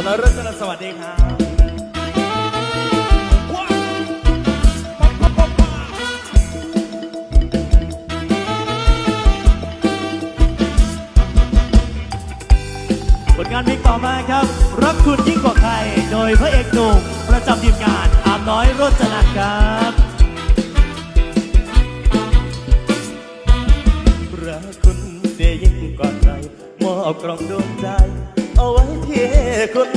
าวน้อยรจนสวัสดีครับผลงานเพลงต่อมาครับ รักคุณยิ่งกว่าใคร โดยพระเอกหนุ่มประจำทีมงานอามน้อยรจนาครับรักคุณเสียยิ่งกว่าใครมอบกล่องดวงใจ เอาไว้ที่คุณ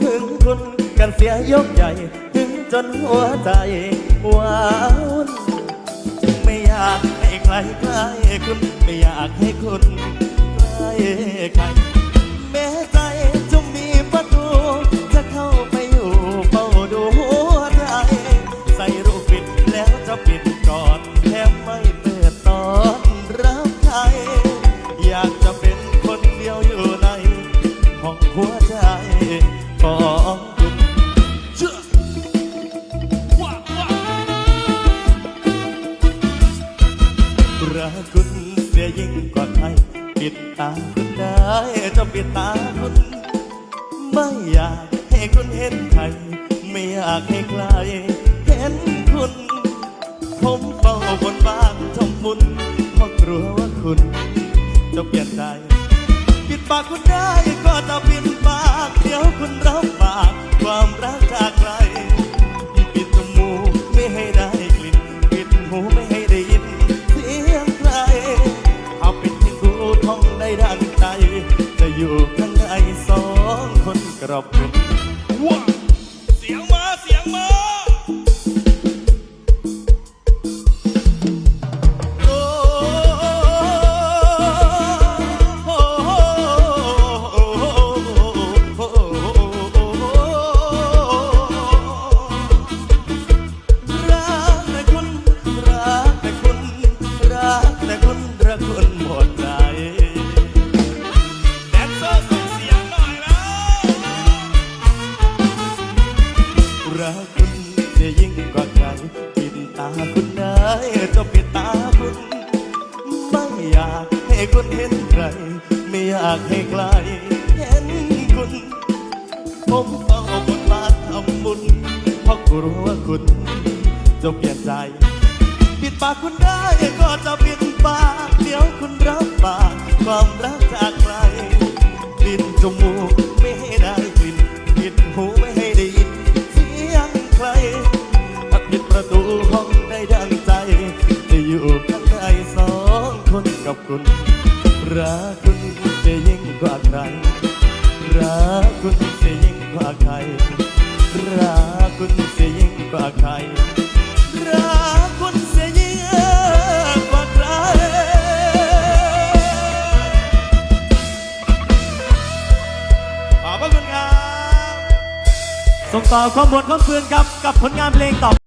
ถึงคุณกันเสียยกใหญ่ ถึงจนหัวใจว้าวุ่นไม่อยากให้ใครใกล้คุณ ไม่อยากให้คุณใกล้ใคร หัวใจของคุณเชื่อว้าวว้าวรักคุณเสียยิ่งกว่าใครปิดตาคุณได้จะปิดตาคุณไม่อยากให้คุณเห็นใคร ไม่อยากให้ใครเห็นคุณ ผมเฝ้าบนบ้านทำบุญเพราะกลัวว่าคุณจะเปลี่ยนใจปิดปากคุณได้ ก็จะปิดปากเดี๋ยวคุณรับปากความรักจากใครปิดจมูกไม่ให้ได้กลิ่นปิดหูไม่ให้ได้ยินเสียงใครเอาปิดให้หูท่องได้ดังใจ จะอยู่ข้างในสองคนกรอบเป็น จะยิ่งกว่าใครปิดตาคุณได้จะปิดตาคุณ ไม่อยากให้คุณเห็นใคร ไม่อยากให้ใครเห็นคุณ ผมเฝ้าบนบาทำบุญเพราะกลัวว่าคุณจะเปลี่ยนใจ ปิดปากคุณได้ก็จะปิดปากเดี๋ยวคุณรับปากความรักจากใครปิดจมูก ห้องได้ดังใจ จะอยู่ข้างในสองคนกับคุณ รักคุณจะยิ่งกว่าใครรักคุณจะยิ่งกว่าใครรักคุณจะยิ่งกว่าใครรักคุณจะยิ่งกว่าใครขอบพระคุณครับส่งต่อความบนความฟืนครับกับผลงานเพลงต่อ